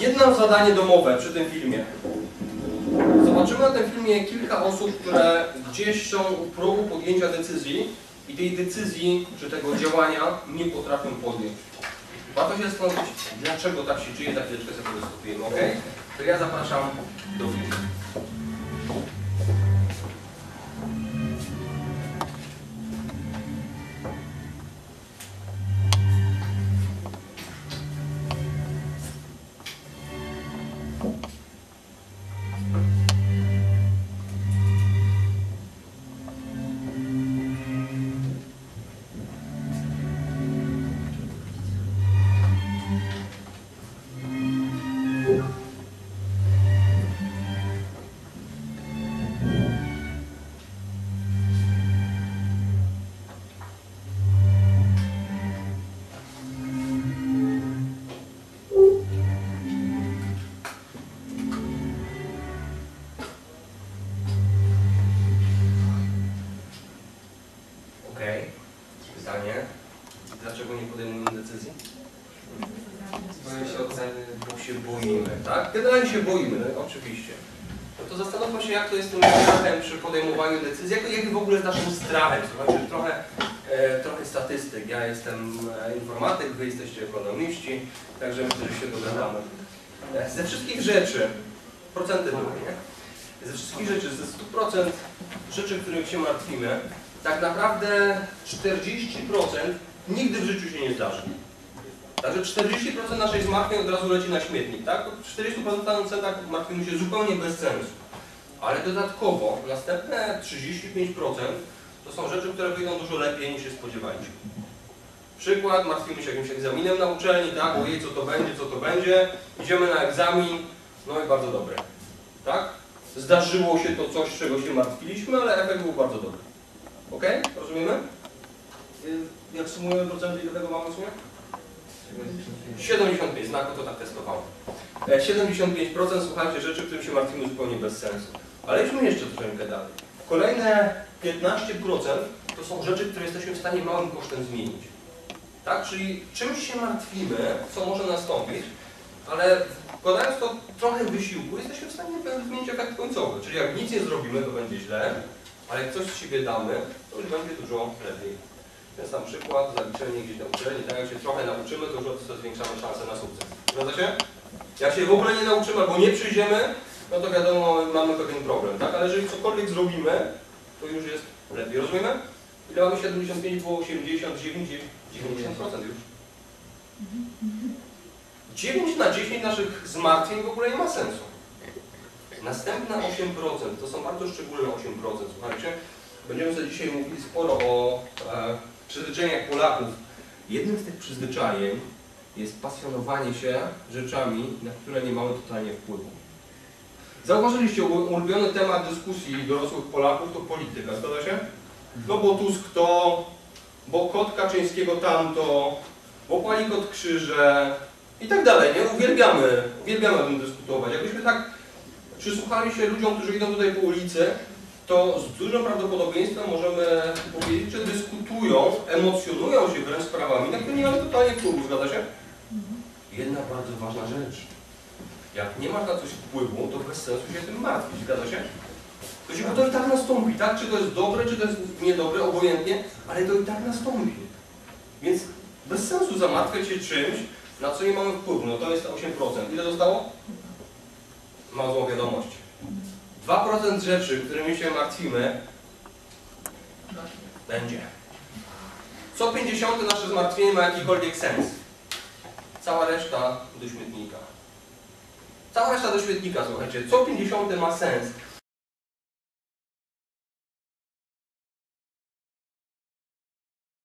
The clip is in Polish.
Jedno zadanie domowe przy tym filmie. Zobaczymy na tym filmie kilka osób, które gdzieś są u progu podjęcia decyzji i tej decyzji czy tego działania nie potrafią podjąć. Warto się zastanowić, dlaczego tak się dzieje, za chwileczkę sobie dyskutujemy, ok? To ja zapraszam do filmu. Dlaczego nie podejmujemy decyzji? Boję się oceny. Bo się boimy, tak? Generalnie się boimy, no, oczywiście. No to zastanówmy się, jak to jest tym strachem przy podejmowaniu decyzji, jak, jak w ogóle z naszym strachem. Słuchajcie, trochę, e, trochę statystyk. Ja jestem e, informatyk, wy jesteście ekonomiści, także myślę, że się dogadamy. E, ze wszystkich rzeczy, procenty były, nie? Ze wszystkich rzeczy, ze 100% rzeczy, których się martwimy, tak naprawdę 40% nigdy w życiu się nie zdarzy. Także 40% naszej zmartwień od razu leci na śmietnik, tak? W 40% tak martwimy się zupełnie bez sensu. Ale dodatkowo następne 35% to są rzeczy, które wyjdą dużo lepiej niż się spodziewaliśmy. Przykład, martwimy się jakimś egzaminem na uczelni, tak? Ojej, co to będzie, co to będzie. Idziemy na egzamin, no i bardzo dobre. Tak? Zdarzyło się to coś, czego się martwiliśmy, ale efekt był bardzo dobry. Ok? Rozumiemy? Jak sumujemy procenty, ile tego mamy w sumie? 75, znako to tak testowało. E, 75% słuchajcie rzeczy, którym się martwimy zupełnie bez sensu. Ale idźmy jeszcze troszeczkę dalej. Kolejne 15% to są rzeczy, które jesteśmy w stanie małym kosztem zmienić. Tak? Czyli czymś się martwimy, co może nastąpić, ale wkładając to trochę wysiłku, jesteśmy w stanie zmienić efekt końcowy. Czyli jak nic nie zrobimy, to będzie źle, ale jak coś z siebie damy, to już będzie dużo lepiej. Ten sam przykład, zaliczenie gdzieś na uczelni, tak jak się trochę nauczymy, to już o zwiększamy szanse na sukces. Zgadza się? Jak się w ogóle nie nauczymy albo nie przyjdziemy, no to wiadomo, mamy pewien problem, tak? Ale jeżeli cokolwiek zrobimy, to już jest lepiej. Rozumiemy? Ile mamy 75, było 80, 9, 90% już. 9 na 10 naszych zmartwień w ogóle nie ma sensu. Następne 8% to są bardzo szczególne 8%. Słuchajcie, będziemy sobie dzisiaj mówili sporo o przyzwyczajeniach Polaków. Jednym z tych przyzwyczajeń jest pasjonowanie się rzeczami, na które nie mamy totalnie wpływu. Zauważyliście, ulubiony temat dyskusji dorosłych Polaków to polityka, zgadza się? No bo Tusk to, bo kot Kaczyńskiego tamto, bo pali kot krzyże i tak dalej, nie? Uwielbiamy, uwielbiamy o tym dyskutować. Jakbyśmy tak przysłuchali się ludziom, którzy idą tutaj po ulicy, to z dużym prawdopodobieństwem możemy powiedzieć, że dyskutują, emocjonują się wręcz sprawami, na które nie mamy totalnie wpływu, zgadza się? Jedna bardzo ważna rzecz. Jak nie masz na coś wpływu, to bez sensu się tym martwić, zgadza się? To, się, bo to i tak nastąpi, tak? Czy to jest dobre, czy to jest niedobre, obojętnie, ale to i tak nastąpi. Więc bez sensu zamartwiać się czymś, na co nie mamy wpływu. No to jest 8%. Ile zostało? Mam złą wiadomość. 2% rzeczy, którymi się martwimy, będzie. Co 50 nasze zmartwienie ma jakikolwiek sens. Cała reszta do śmietnika. Cała reszta do śmietnika, słuchajcie. Co 50 ma sens.